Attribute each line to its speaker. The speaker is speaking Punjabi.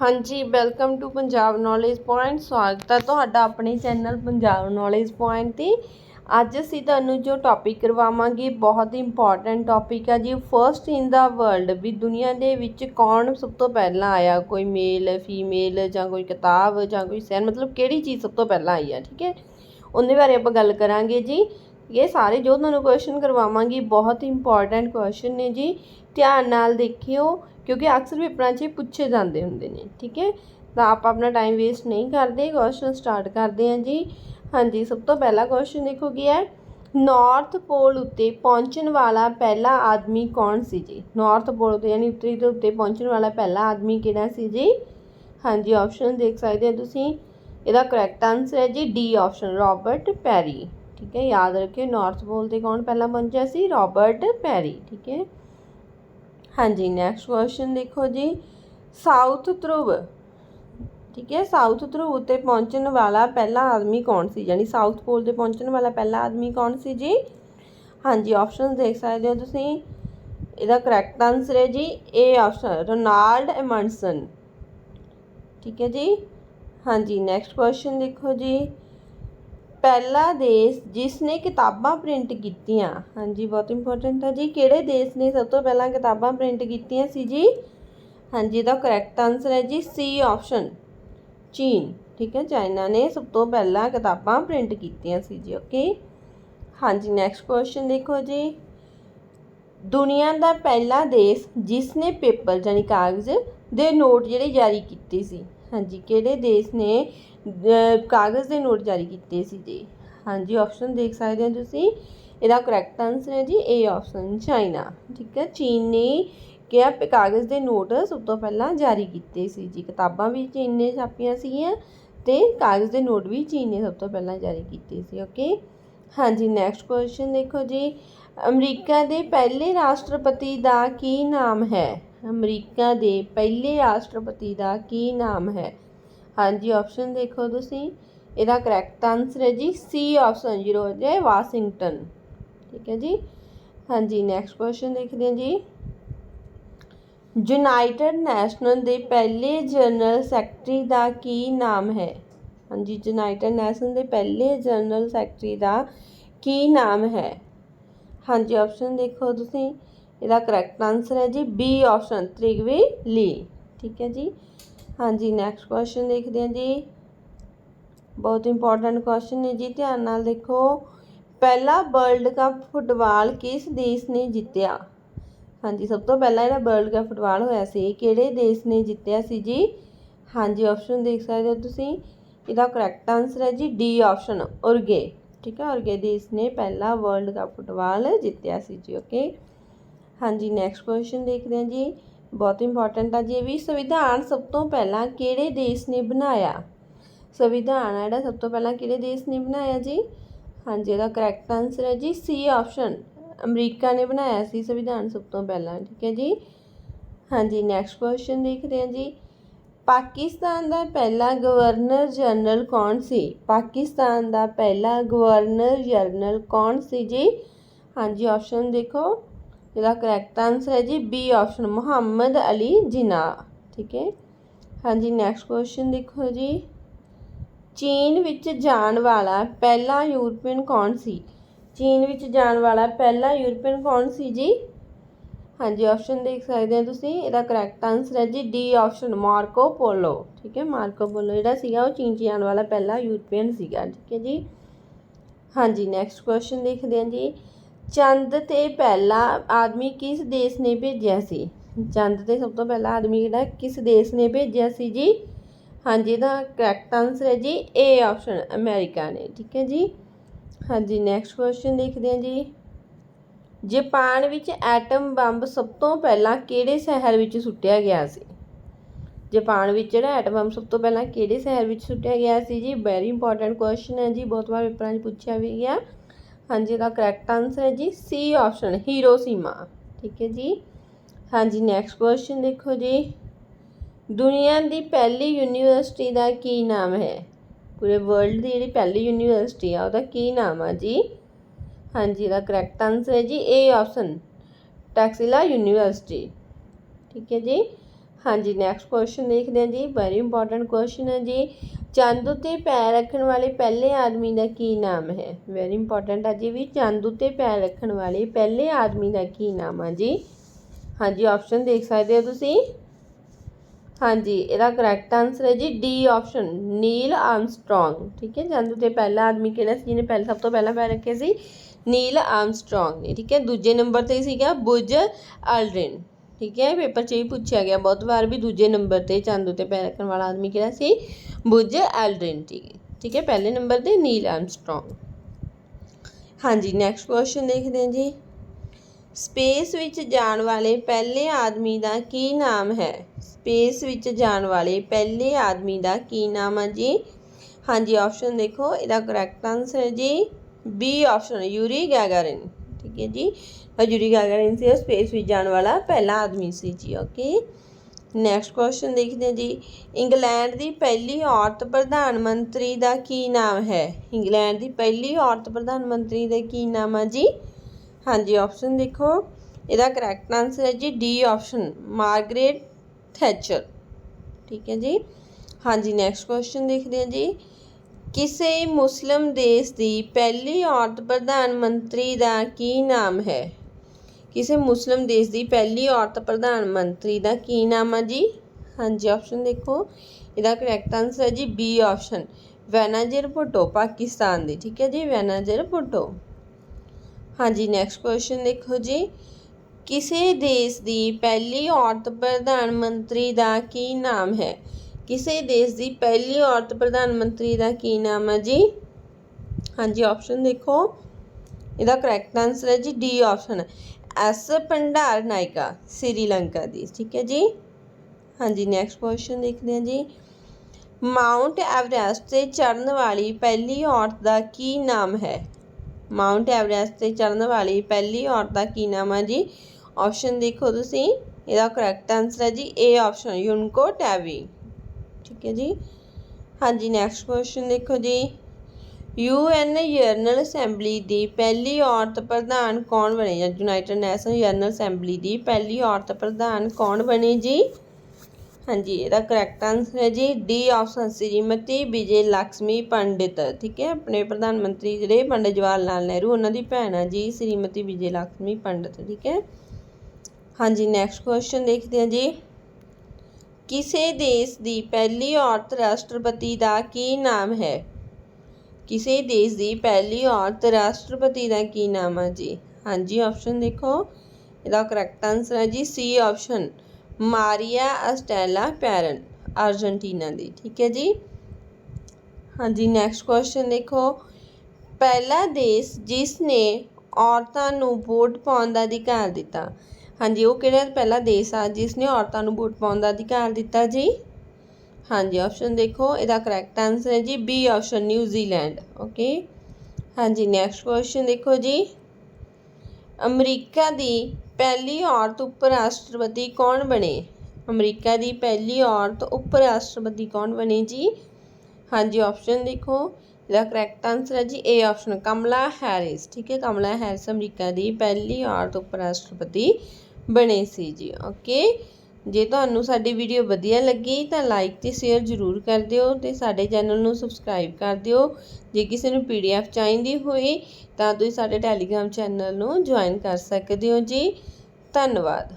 Speaker 1: ਹਾਂਜੀ welcome to Punjab knowledge point ਸਵਾਗਤ ਹੈ ਤੁਹਾਡਾ ਆਪਣੇ ਚੈਨਲ ਪੰਜਾਬ ਨੌਲੇਜ ਪੁਆਇੰਟ ਤੇ। ਅੱਜ ਅਸੀਂ ਤੁਹਾਨੂੰ ਜੋ ਟੌਪਿਕ ਕਰਵਾਵਾਂਗੇ, ਬਹੁਤ ਹੀ ਇੰਪੋਰਟੈਂਟ ਟੌਪਿਕ ਹੈ ਜੀ। ਫਰਸਟ ਇਨ ਦਾ ਵਰਲਡ ਵੀ ਦੁਨੀਆ ਦੇ ਵਿੱਚ ਕੌਣ ਸਭ ਤੋਂ ਪਹਿਲਾਂ ਆਇਆ? ਕੋਈ ਮੇਲ ਫੀਮੇਲ ਜਾਂ ਕੋਈ ਕਿਤਾਬ ਜਾਂ ਕੋਈ ਸੈਨ ਮਤਲਬ ਕਿਹੜੀ ਚੀਜ਼ ਸਭ ਤੋਂ ਪਹਿਲਾਂ ਆਈ ਹੈ ਠੀਕ ਹੈ? ਉਹਦੇ ਬਾਰੇ ਆਪਾਂ ਗੱਲ ਕਰਾਂਗੇ ਜੀ। ਇਹ ਸਾਰੇ ਜੋ ਤੁਹਾਨੂੰ ਕੁਐਸਚਨ ਕਰਵਾਵਾਂਗੀ, ਬਹੁਤ ਇੰਪੋਰਟੈਂਟ ਕੁਐਸਚਨ ਨੇ ਜੀ। ਧਿਆਨ ਨਾਲ ਦੇਖਿਓ। ਕਿਉਂਕਿ ਅਕਸਰ ਪੇਪਰਾਂ 'ਚ ਪੁੱਛੇ ਜਾਂਦੇ ਹੁੰਦੇ ਨੇ, ਠੀਕ ਹੈ? ਤਾਂ ਆਪਾਂ ਆਪਣਾ ਟਾਈਮ ਵੇਸਟ ਨਹੀਂ ਕਰਦੇ ਕੁਐਸਚਨ ਸਟਾਰਟ ਕਰਦੇ ਹਾਂ ਜੀ। ਹਾਂਜੀ, ਸਭ ਤੋਂ ਪਹਿਲਾ ਕੁਐਸਚਨ ਦੇਖੋ ਕੀ ਹੈ? ਨਾਰਥ ਪੋਲ ਉੱਤੇ ਪਹੁੰਚਣ ਵਾਲਾ ਪਹਿਲਾ ਆਦਮੀ ਕੌਣ ਸੀ ਜੀ? ਨਾਰਥ ਪੋਲ ਉੱਤੇ ਯਾਨੀ ਉੱਤਰੀ ਦੇ ਉੱਤੇ ਪਹੁੰਚਣ ਵਾਲਾ ਪਹਿਲਾ ਆਦਮੀ ਕਿਹੜਾ ਸੀ ਜੀ? ਹਾਂਜੀ ਆਪਸ਼ਨ ਦੇਖ ਸਕਦੇ ਹੋ ਤੁਸੀਂ। ਇਹਦਾ ਕਰੈਕਟ ਆਨਸਰ ਹੈ ਜੀ ਡੀ ਆਪਸ਼ਨ ਰਾਬਰਟ ਪੈਰੀ ਠੀਕ ਹੈ, ਯਾਦ ਰੱਖਿਓ ਨਾਰਥ ਪੋਲ ਤੇ ਕੌਣ ਪਹਿਲਾਂ ਪਹੁੰਚਿਆ ਸੀ? ਰਾਬਰਟ ਪੈਰੀ ਠੀਕ ਹੈ? ਹਾਂਜੀ ਨੈਕਸਟ ਕੁਐਸਚਨ ਦੇਖੋ ਜੀ। ਸਾਊਥ ਧਰੁਵ। ਠੀਕ ਹੈ ਸਾਊਥ ਧਰੁਵ ਉੱਤੇ ਪਹੁੰਚਣ ਵਾਲਾ ਪਹਿਲਾ ਆਦਮੀ ਕੌਣ ਸੀ? ਯਾਨੀ ਸਾਊਥ ਪੋਲ ਤੇ ਪਹੁੰਚਣ ਵਾਲਾ ਪਹਿਲਾ ਆਦਮੀ ਕੌਣ ਸੀ ਜੀ? ਹਾਂਜੀ ਆਪਸ਼ਨਸ ਦੇਖ ਸਕਦੇ ਹੋ ਤੁਸੀਂ। ਇਹਦਾ ਕਰੈਕਟ ਆਨਸਰ ਹੈ ਜੀ ਏ ਆਪਸ਼ਨ ਰੋਨਾਲਡ ਐਮੰਡਸਨ ਠੀਕ ਹੈ ਜੀ। ਹਾਂਜੀ ਨੈਕਸਟ ਕੁਐਸਚਨ ਦੇਖੋ ਜੀ। ਪਹਿਲਾ ਦੇਸ਼ ਜਿਸ ਨੇ ਕਿਤਾਬਾਂ ਪ੍ਰਿੰਟ ਕੀਤੀਆਂ। ਹਾਂਜੀ, ਬਹੁਤ ਇੰਪੋਰਟੈਂਟ ਹੈ ਜੀ। ਕਿਹੜੇ ਦੇਸ਼ ਨੇ ਸਭ ਤੋਂ ਪਹਿਲਾਂ ਕਿਤਾਬਾਂ ਪ੍ਰਿੰਟ ਕੀਤੀਆਂ ਸੀ ਜੀ? ਹਾਂਜੀ, ਇਹਦਾ ਕਰੈਕਟ ਆਨਸਰ ਹੈ ਜੀ ਸੀ ਆਪਸ਼ਨ ਚੀਨ। ਠੀਕ ਹੈ, ਚਾਈਨਾ ਨੇ ਸਭ ਤੋਂ ਪਹਿਲਾਂ ਕਿਤਾਬਾਂ ਪ੍ਰਿੰਟ ਕੀਤੀਆਂ ਸੀ ਜੀ ਓਕੇ ਹਾਂਜੀ ਨੈਕਸਟ ਕੁਐਸਚਨ ਦੇਖੋ ਜੀ। ਦੁਨੀਆ ਦਾ ਪਹਿਲਾ ਦੇਸ਼ ਜਿਸ ਨੇ ਪੇਪਰ ਜਾਨੀ ਕਾਗਜ਼ ਦੇ ਨੋਟ ਜਿਹੜੇ ਜਾਰੀ ਕੀਤੇ ਸੀ। ਹਾਂਜੀ, ਕਿਹੜੇ ਦੇਸ਼ ਨੇ ਕਾਗਜ਼ ਦੇ ਨੋਟ ਜਾਰੀ ਕੀਤੇ ਸੀ ਜੀ। ਹਾਂਜੀ ਆਪਸ਼ਨ ਦੇਖ ਸਕਦੇ ਹੋ ਤੁਸੀਂ। ਇਹਦਾ ਕਰੈਕਟ ਆਨਸਰ ਹੈ ਜੀ ਏ ਆਪਸ਼ਨ ਚਾਈਨਾ ਠੀਕ ਹੈ, ਚੀਨ ਨੇ ਕਿਹਾ ਵੀ ਕਾਗਜ਼ ਦੇ ਨੋਟ ਸਭ ਤੋਂ ਪਹਿਲਾਂ ਜਾਰੀ ਕੀਤੇ ਸੀ ਜੀ। ਕਿਤਾਬਾਂ ਵੀ ਚੀਨ ਨੇ ਛਾਪੀਆਂ ਸੀਗੀਆਂ ਤੇ ਕਾਗਜ਼ ਦੇ ਨੋਟ ਵੀ ਚੀਨ ਨੇ ਸਭ ਤੋਂ ਪਹਿਲਾਂ ਜਾਰੀ ਕੀਤੇ ਸੀ ਓਕੇ ਹਾਂਜੀ ਨੈਕਸਟ ਕੁਐਸਚਨ ਦੇਖੋ ਜੀ। ਅਮਰੀਕਾ ਦੇ ਪਹਿਲੇ ਰਾਸ਼ਟਰਪਤੀ ਦਾ ਕੀ ਨਾਮ ਹੈ? ਅਮਰੀਕਾ ਦੇ ਪਹਿਲੇ ਰਾਸ਼ਟਰਪਤੀ ਦਾ ਕੀ ਨਾਮ ਹੈ? ਹਾਂਜੀ ਆਪਸ਼ਨ ਦੇਖੋ ਤੁਸੀਂ। ਇਹਦਾ ਕਰੈਕਟ ਆਨਸਰ ਹੈ ਜੀ ਸੀ ਆਪਸ਼ਨ ਜ਼ੀਰੋ ਹੋ ਜਾਏ ਵਾਸ਼ਿੰਗਟਨ। ਠੀਕ ਹੈ ਜੀ। ਹਾਂਜੀ ਨੈਕਸਟ ਕੁਐਸਚਨ ਦੇਖਦੇ ਹਾਂ ਜੀ। ਯੂਨਾਈਟਿਡ ਨੈਸ਼ਨਲ ਦੇ ਪਹਿਲੇ ਜਨਰਲ ਸੈਕਟਰੀ ਦਾ ਕੀ ਨਾਮ ਹੈ? ਹਾਂਜੀ, ਯੂਨਾਈਟਿਡ ਨੈਸ਼ਨਲ ਦੇ ਪਹਿਲੇ ਜਨਰਲ ਸੈਕਟਰੀ ਦਾ ਕੀ ਨਾਮ ਹੈ? ਹਾਂਜੀ ਆਪਸ਼ਨ ਦੇਖੋ ਤੁਸੀਂ। ਇਹਦਾ ਕਰੈਕਟ ਆਨਸਰ ਹੈ ਜੀ ਬੀ ਆਪਸ਼ਨ ਤ੍ਰਿਗਵੇ ਲੀ। ਠੀਕ ਹੈ ਜੀ। ਹਾਂਜੀ ਨੈਕਸਟ ਕੁਐਸਚਨ ਦੇਖਦੇ ਹਾਂ ਜੀ। ਬਹੁਤ ਇੰਪੋਰਟੈਂਟ ਕੁਐਸਚਨ ਹੈ ਜੀ, ਧਿਆਨ ਨਾਲ ਦੇਖੋ। ਪਹਿਲਾ ਵਰਲਡ ਕੱਪ ਫੁੱਟਬਾਲ ਕਿਸ ਦੇਸ਼ ਨੇ ਜਿੱਤਿਆ? ਹਾਂਜੀ, ਸਭ ਤੋਂ ਪਹਿਲਾਂ ਜਿਹੜਾ ਵਰਲਡ ਕੱਪ ਫੁੱਟਬਾਲ ਹੋਇਆ ਸੀ ਕਿਹੜੇ ਦੇਸ਼ ਨੇ ਜਿੱਤਿਆ ਸੀ ਜੀ? ਹਾਂਜੀ ਆਪਸ਼ਨ ਦੇਖ ਸਕਦੇ ਹੋ ਤੁਸੀਂ। ਇਹਦਾ ਕਰੈਕਟ ਆਨਸਰ ਹੈ ਜੀ ਡੀ ਆਪਸ਼ਨ ਉਰਗੇ। ਠੀਕ ਹੈ, ਉਰਗੇ ਦੇਸ਼ ਨੇ ਪਹਿਲਾ ਵਰਲਡ ਕੱਪ ਫੁੱਟਬਾਲ ਜਿੱਤਿਆ ਸੀ ਜੀ ਓਕੇ ਹਾਂਜੀ ਨੈਕਸਟ ਕੁਐਸਚਨ ਦੇਖਦੇ ਹਾਂ ਜੀ। ਬਹੁਤ ਇੰਪੋਰਟੈਂਟ ਆ। ਜੀ ਇਹ ਵੀ ਸੰਵਿਧਾਨ ਸਭ ਤੋਂ ਪਹਿਲਾਂ ਕਿਹੜੇ ਦੇਸ਼ ਨੇ ਬਣਾਇਆ? ਸੰਵਿਧਾਨ ਆ ਜਿਹੜਾ ਸਭ ਤੋਂ ਪਹਿਲਾਂ ਕਿਹੜੇ ਦੇਸ਼ ਨੇ ਬਣਾਇਆ ਜੀ? ਹਾਂਜੀ, ਇਹਦਾ ਕਰੈਕਟ ਆਨਸਰ ਹੈ ਜੀ ਸੀ ਆਪਸ਼ਨ ਅਮਰੀਕਾ ਨੇ ਬਣਾਇਆ ਸੀ ਸੰਵਿਧਾਨ ਸਭ ਤੋਂ ਪਹਿਲਾਂ, ਠੀਕ ਹੈ ਜੀ? ਹਾਂਜੀ ਨੈਕਸਟ ਕੁਐਸਚਨ ਦੇਖਦੇ ਹਾਂ ਜੀ। ਪਾਕਿਸਤਾਨ ਦਾ ਪਹਿਲਾ ਗਵਰਨਰ ਜਨਰਲ ਕੌਣ ਸੀ? ਪਾਕਿਸਤਾਨ ਦਾ ਪਹਿਲਾ ਗਵਰਨਰ ਜਨਰਲ ਕੌਣ ਸੀ ਜੀ? ਹਾਂਜੀ ਆਪਸ਼ਨ ਦੇਖੋ। ਇਹਦਾ ਕਰੈਕਟ ਆਨਸਰ ਹੈ ਜੀ ਬੀ ਆਪਸ਼ਨ ਮੁਹੰਮਦ ਅਲੀ ਜਿਨਾ। ਠੀਕ ਹੈ? ਹਾਂਜੀ ਨੈਕਸਟ ਕੁਐਸਚਨ ਦੇਖੋ ਜੀ। ਚੀਨ ਵਿੱਚ ਜਾਣ ਵਾਲਾ ਪਹਿਲਾ ਯੂਰਪੀਅਨ ਕੌਣ ਸੀ? ਚੀਨ ਵਿੱਚ ਜਾਣ ਵਾਲਾ ਪਹਿਲਾ ਯੂਰਪੀਅਨ ਕੌਣ ਸੀ ਜੀ? ਹਾਂਜੀ ਆਪਸ਼ਨ ਦੇਖ ਸਕਦੇ ਹੋ ਤੁਸੀਂ। ਇਹਦਾ ਕਰੈਕਟ ਆਨਸਰ ਹੈ ਜੀ ਡੀ ਆਪਸ਼ਨ ਮਾਰਕੋ ਪੋਲੋ। ਠੀਕ ਹੈ? ਮਾਰਕੋ ਪੋਲੋ ਜਿਹੜਾ ਸੀਗਾ, ਉਹ ਚੀਨ 'ਚ ਜਾਣ ਵਾਲਾ ਪਹਿਲਾ ਯੂਰਪੀਅਨ ਸੀਗਾ। ਠੀਕ ਹੈ ਜੀ? ਹਾਂਜੀ ਨੈਕਸਟ ਕੁਐਸਚਨ ਦੇਖਦੇ ਹਾਂ ਜੀ। ਚੰਦ ਤੇ ਪਹਿਲਾ ਆਦਮੀ ਕਿਸ ਦੇਸ਼ ਨੇ ਭੇਜਿਆ ਸੀ? ਚੰਦ ਤੇ ਸਭ ਤੋਂ ਪਹਿਲਾ ਆਦਮੀ ਜਿਹੜਾ ਕਿਸ ਦੇਸ਼ ਨੇ ਭੇਜਿਆ ਸੀ ਜੀ? ਹਾਂਜੀ, ਇਹਦਾ ਕਰੈਕਟ ਆਨਸਰ ਹੈ ਜੀ ਏ ਆਪਸ਼ਨ ਅਮਰੀਕਾ ਨੇ, ਠੀਕ ਹੈ ਜੀ? ਹਾਂਜੀ ਨੈਕਸਟ ਕੁਐਸਚਨ ਦੇਖਦੇ ਹਾਂ ਜੀ। ਜਾਪਾਨ ਵਿੱਚ ਐਟਮ ਬੰਬ ਸਭ ਤੋਂ ਪਹਿਲਾਂ ਕਿਹੜੇ ਸ਼ਹਿਰ ਵਿੱਚ ਸੁੱਟਿਆ ਗਿਆ ਸੀ? ਜਾਪਾਨ ਵਿੱਚ ਜਿਹੜਾ ਐਟਮ ਬੰਬ ਸਭ ਤੋਂ ਪਹਿਲਾਂ ਕਿਹੜੇ ਸ਼ਹਿਰ ਵਿੱਚ ਸੁੱਟਿਆ ਗਿਆ ਸੀ ਜੀ? ਵੈਰੀ ਇੰਪੋਰਟੈਂਟ ਕੁਐਸਚਨ ਹੈ ਜੀ, ਬਹੁਤ ਵਾਰ ਪੇਪਰਾਂ 'ਚ ਪੁੱਛਿਆ ਵੀ ਗਿਆ। ਹਾਂਜੀ, ਇਹਦਾ ਕਰੈਕਟ ਆਨਸਰ ਹੈ ਜੀ ਸੀ ਆਪਸ਼ਨ ਹੀਰੋਸੀਮਾ ਠੀਕ ਹੈ ਜੀ। ਹਾਂਜੀ ਨੈਕਸਟ ਕੁਐਸਚਨ ਦੇਖੋ ਜੀ। ਦੁਨੀਆ ਦੀ ਪਹਿਲੀ ਯੂਨੀਵਰਸਿਟੀ ਦਾ ਕੀ ਨਾਮ ਹੈ? ਪੂਰੇ ਵਰਲਡ ਦੀ ਜਿਹੜੀ ਪਹਿਲੀ ਯੂਨੀਵਰਸਿਟੀ ਆ, ਉਹਦਾ ਕੀ ਨਾਮ ਆ ਜੀ? ਹਾਂਜੀ, ਇਹਦਾ ਕਰੈਕਟ ਆਨਸਰ ਹੈ ਜੀ ਏ ਆਪਸ਼ਨ ਟੈਕਸਿਲਾ ਯੂਨੀਵਰਸਿਟੀ ਠੀਕ ਹੈ ਜੀ। ਹਾਂਜੀ ਨੈਕਸਟ ਕੁਐਸਚਨ ਦੇਖਦੇ ਹਾਂ ਜੀ। ਵੈਰੀ ਇੰਪੋਰਟੈਂਟ ਕੁਐਸਚਨ ਹੈ ਜੀ। ਚੰਦ ਉੱਤੇ ਪੈਰ ਰੱਖਣ ਵਾਲੇ ਪਹਿਲੇ ਆਦਮੀ ਦਾ ਕੀ ਨਾਮ ਹੈ? ਵੈਰੀ ਇੰਪੋਰਟੈਂਟ ਹੈ ਜੀ ਵੀ ਚੰਦ ਉੱਤੇ ਪੈਰ ਰੱਖਣ ਵਾਲੇ ਪਹਿਲੇ ਆਦਮੀ ਦਾ ਕੀ ਨਾਮ ਹੈ ਜੀ? ਹਾਂਜੀ ਆਪਸ਼ਨ ਦੇਖ ਸਕਦੇ ਹੋ ਤੁਸੀਂ? ਹਾਂਜੀ, ਇਹਦਾ ਕਰੈਕਟ ਆਨਸਰ ਹੈ ਜੀ ਡੀ ਆਪਸ਼ਨ ਨੀਲ ਆਰਮਸਟ੍ਰੋਂਗ ਠੀਕ ਹੈ, ਚੰਦ ਉੱਤੇ ਪਹਿਲਾ ਆਦਮੀ ਕਿਹੜਾ ਸੀ ਜਿਹਨੇ ਪਹਿਲਾਂ, ਸਭ ਤੋਂ ਪਹਿਲਾਂ ਪੈਰ ਰੱਖੇ ਸੀ? ਨੀਲ ਆਰਮਸਟ੍ਰੋਂਗ ਨੇ, ਠੀਕ ਹੈ। ਦੂਜੇ ਨੰਬਰ ਤੇ ਸੀਗਾ ਬੁਜ ਆਲਡਰਿਨ ਠੀਕ ਹੈ, ਪੇਪਰ 'ਚ ਹੀ ਪੁੱਛਿਆ ਗਿਆ ਬਹੁਤ ਵਾਰ ਵੀ ਦੂਜੇ ਨੰਬਰ ਤੇ ਚੰਦ ਉੱਤੇ ਪੈਰ ਰੱਖਣ ਵਾਲਾ ਆਦਮੀ ਕਿਹੜਾ ਸੀ? ਬੁਜ ਆਲਡਰਿਨ ਠੀਕ ਹੈ ਠੀਕ ਹੈ, ਪਹਿਲੇ ਨੰਬਰ ਤੇ ਨੀਲ ਆਰਮਸਟ੍ਰੋਂਗ। ਹਾਂਜੀ ਨੈਕਸਟ ਕੁਐਸਚਨ ਦੇਖਦੇ ਹਾਂ ਜੀ। ਸਪੇਸ ਵਿੱਚ ਜਾਣ ਵਾਲੇ ਪਹਿਲੇ ਆਦਮੀ ਦਾ ਕੀ ਨਾਮ ਹੈ? ਸਪੇਸ ਵਿੱਚ ਜਾਣ ਵਾਲੇ ਪਹਿਲੇ ਆਦਮੀ ਦਾ ਕੀ ਨਾਮ ਹੈ ਜੀ? ਹਾਂਜੀ ਆਪਸ਼ਨ ਦੇਖੋ, ਇਹਦਾ ਕਰੈਕਟ ਆਨਸਰ ਹੈ ਜੀ। B option Yuri Gagarin. ਠੀਕ ਹੈ ਜੀ। ਤਾਂ ਯੂਰੀ ਗੈਗਾਰਿਨ ਸੀ ਸਪੇਸ ਵਿੱਚ ਜਾਣ ਵਾਲਾ ਪਹਿਲਾ ਆਦਮੀ ਸੀ ਜੀ ਓਕੇ ਨੈਕਸਟ ਕੁਐਸਚਨ ਦੇਖਦੇ ਹਾਂ ਜੀ। ਇੰਗਲੈਂਡ ਦੀ ਪਹਿਲੀ ਔਰਤ ਪ੍ਰਧਾਨ ਮੰਤਰੀ ਦਾ ਕੀ ਨਾਮ ਹੈ? ਇੰਗਲੈਂਡ ਦੀ ਪਹਿਲੀ ਔਰਤ ਪ੍ਰਧਾਨ ਮੰਤਰੀ ਦਾ ਕੀ ਨਾਮ ਹੈ ਜੀ? ਹਾਂਜੀ ਆਪਸ਼ਨ ਦੇਖੋ। ਇਹਦਾ ਕਰੈਕਟ ਆਨਸਰ ਹੈ ਜੀ ਡੀ ਆਪਸ਼ਨ ਮਾਰਗਰੇਟ ਥੈਚਰ ਠੀਕ ਹੈ ਜੀ? ਹਾਂਜੀ ਨੈਕਸਟ ਕੁਐਸਚਨ ਦੇਖਦੇ ਹਾਂ ਜੀ। ਕਿਸੇ ਮੁਸਲਿਮ ਦੇਸ਼ ਦੀ ਪਹਿਲੀ ਔਰਤ ਪ੍ਰਧਾਨ ਮੰਤਰੀ ਦਾ ਕੀ ਨਾਮ ਹੈ? ਕਿਸੇ ਮੁਸਲਿਮ ਦੇਸ਼ ਦੀ ਪਹਿਲੀ ਔਰਤ ਪ੍ਰਧਾਨ ਮੰਤਰੀ ਦਾ ਕੀ ਨਾਮ ਆ ਜੀ? ਹਾਂਜੀ ਆਪਸ਼ਨ ਦੇਖੋ। ਇਹਦਾ ਕਰੈਕਟ ਆਨਸਰ ਹੈ ਜੀ ਬੀ ਆਪਸ਼ਨ ਵੈਨਾਜਰ ਭੁੱਟੋ, ਪਾਕਿਸਤਾਨ ਦੀ, ਠੀਕ ਹੈ ਜੀ? ਵੈਨਾਜਰ ਭੁੱਟੋ। ਹਾਂਜੀ ਨੈਕਸਟ ਕੁਐਸਚਨ ਦੇਖੋ ਜੀ। ਕਿਸੇ ਦੇਸ਼ ਦੀ ਪਹਿਲੀ ਔਰਤ ਪ੍ਰਧਾਨ ਮੰਤਰੀ ਦਾ ਕੀ ਨਾਮ ਹੈ? ਕਿਸੇ ਦੇਸ਼ ਦੀ ਪਹਿਲੀ ਔਰਤ ਪ੍ਰਧਾਨ ਮੰਤਰੀ ਦਾ ਕੀ ਨਾਮ ਹੈ ਜੀ? ਹਾਂਜੀ ਆਪਸ਼ਨ ਦੇਖੋ। ਇਹਦਾ ਕਰੈਕਟ ਆਨਸਰ ਹੈ ਜੀ ਡੀ ਆਪਸ਼ਨ ਐਸ ਭੰਡਾਰ ਨਾਇਕਾ, ਸ੍ਰੀਲੰਕਾ ਦੀ, ਠੀਕ ਹੈ ਜੀ? ਹਾਂਜੀ ਨੈਕਸਟ ਕੁਐਸਚਨ ਦੇਖਦੇ ਹਾਂ ਜੀ। ਮਾਊਂਟ ਐਵਰੈਸਟ ਤੇ ਚੜ੍ਹਨ ਵਾਲੀ ਪਹਿਲੀ ਔਰਤ ਦਾ ਕੀ ਨਾਮ ਹੈ? ਮਾਊਂਟ ਐਵਰੈਸਟ ਤੇ ਚੜ੍ਹਨ ਵਾਲੀ ਪਹਿਲੀ ਔਰਤ ਦਾ ਕੀ ਨਾਮ ਹੈ ਜੀ? ਆਪਸ਼ਨ ਦੇਖੋ ਤੁਸੀਂ। ਇਹਦਾ ਕਰੈਕਟ ਆਨਸਰ ਹੈ ਜੀ ਏ ਆਪਸ਼ਨ ਯੂਨਕੋ ਟੈਵੀ ਠੀਕ ਹੈ ਜੀ? ਹਾਂਜੀ ਨੈਕਸਟ ਕੁਐਸਚਨ ਦੇਖੋ ਜੀ। ਯੂ ਐਨ ਜਨਰਲ ਅਸੈਂਬਲੀ ਦੀ ਪਹਿਲੀ ਔਰਤ ਪ੍ਰਧਾਨ ਕੌਣ ਬਣੇ? ਯੂਨਾਈਟਿਡ ਨੈਸ਼ਨ ਜਨਰਲ ਅਸੈਂਬਲੀ ਦੀ ਪਹਿਲੀ ਔਰਤ ਪ੍ਰਧਾਨ ਕੌਣ ਬਣੇ ਜੀ? ਹਾਂਜੀ, ਇਹਦਾ ਕਰੈਕਟ ਆਨਸਰ ਹੈ ਜੀ ਡੀ ਆਪਸ਼ਨ ਸ਼੍ਰੀਮਤੀ ਵਿਜੇ ਲక్ష్ਮੀ ਪੰਡਿਤ। ਠੀਕ ਹੈ, ਆਪਣੇ ਪ੍ਰਧਾਨ ਮੰਤਰੀ ਜਿਹੜੇ ਪੰਡਿਤ ਜਵਾਹਰ ਲਾਲ ਨਹਿਰੂ, ਉਹਨਾਂ ਦੀ ਭੈਣ ਆ ਜੀ, ਸ਼੍ਰੀਮਤੀ ਵਿਜੇ ਲక్ష్ਮੀ ਪੰਡਿਤ, ਠੀਕ ਹੈ। ਹਾਂਜੀ ਨੈਕਸਟ ਕੁਐਸਚਨ ਦੇਖਦੇ ਹਾਂ ਜੀ। ਕਿਸੇ ਦੇਸ਼ ਦੀ ਪਹਿਲੀ ਔਰਤ ਰਾਸ਼ਟਰਪਤੀ ਦਾ ਕੀ ਨਾਮ ਹੈ? ਕਿਸੇ ਦੇਸ਼ ਦੀ ਪਹਿਲੀ ਔਰਤ ਰਾਸ਼ਟਰਪਤੀ ਦਾ ਕੀ ਨਾਮ ਹੈ ਜੀ? ਹਾਂਜੀ ਆਪਸ਼ਨ ਦੇਖੋ। ਇਹਦਾ ਕਰੈਕਟ ਆਨਸਰ ਹੈ ਜੀ ਸੀ ਆਪਸ਼ਨ ਮਾਰੀਆ ਅਸਟੈਲਾ ਪੈਰਨ, ਅਰਜਨਟੀਨਾ ਦੀ, ਠੀਕ ਹੈ ਜੀ? ਹਾਂਜੀ ਨੈਕਸਟ ਕੁਐਸਚਨ ਦੇਖੋ। ਪਹਿਲਾ ਦੇਸ਼ ਜਿਸ ਨੇ ਔਰਤਾਂ ਨੂੰ ਵੋਟ ਪਾਉਣ ਦਾ ਅਧਿਕਾਰ ਦਿੱਤਾ। ਹਾਂਜੀ, ਉਹ ਕਿਹੜਾ ਪਹਿਲਾ ਦੇਸ਼ ਆ ਜਿਸ ਨੇ ਔਰਤਾਂ ਨੂੰ ਵੋਟ ਪਾਉਣ ਦਾ ਅਧਿਕਾਰ ਦਿੱਤਾ ਜੀ? ਹਾਂਜੀ ਆਪਸ਼ਨ ਦੇਖੋ। ਇਹਦਾ ਕਰੈਕਟ ਆਨਸਰ ਹੈ ਜੀ B option New Zealand okay ਹਾਂਜੀ ਨੈਕਸਟ ਕੁਐਸਚਨ ਦੇਖੋ ਜੀ। ਅਮਰੀਕਾ ਦੀ ਪਹਿਲੀ ਔਰਤ ਉਪ ਰਾਸ਼ਟਰਪਤੀ ਕੌਣ ਬਣੇ? ਅਮਰੀਕਾ ਦੀ ਪਹਿਲੀ ਔਰਤ ਉਪ ਰਾਸ਼ਟਰਪਤੀ ਕੌਣ ਬਣੇ ਜੀ? ਹਾਂਜੀ ਆਪਸ਼ਨ ਦੇਖੋ। ਇਹਦਾ ਕਰੈਕਟ ਆਨਸਰ ਹੈ ਜੀ ਏ ਆਪਸ਼ਨ ਕਮਲਾ ਹੈਰਿਸ, ਠੀਕ ਹੈ? ਕਮਲਾ ਹੈਰਿਸ ਅਮਰੀਕਾ ਦੀ ਪਹਿਲੀ ਔਰਤ ਉਪ ਰਾਸ਼ਟਰਪਤੀ ਬਣੇ ਸੀ ਜੀ ਓਕੇ ਜੇ ਤੁਹਾਨੂੰ ਸਾਡੀ ਵੀਡੀਓ ਵਧੀਆ ਲੱਗੀ ਤਾਂ ਲਾਈਕ ਤੇ ਸ਼ੇਅਰ ਜ਼ਰੂਰ ਕਰ ਦਿਓ ਤੇ ਸਾਡੇ ਚੈਨਲ ਨੂੰ ਸਬਸਕ੍ਰਾਈਬ ਕਰ ਦਿਓ। ਜੇ ਕਿਸੇ ਨੂੰ ਪੀਡੀਐਫ ਚਾਹੀਦੀ ਹੋਈ ਤਾਂ ਤੁਸੀਂ ਸਾਡੇ ਟੈਲੀਗ੍ਰਾਮ ਚੈਨਲ ਨੂੰ ਜੁਆਇਨ ਕਰ ਸਕਦੇ ਹੋ ਜੀ। ਧੰਨਵਾਦ।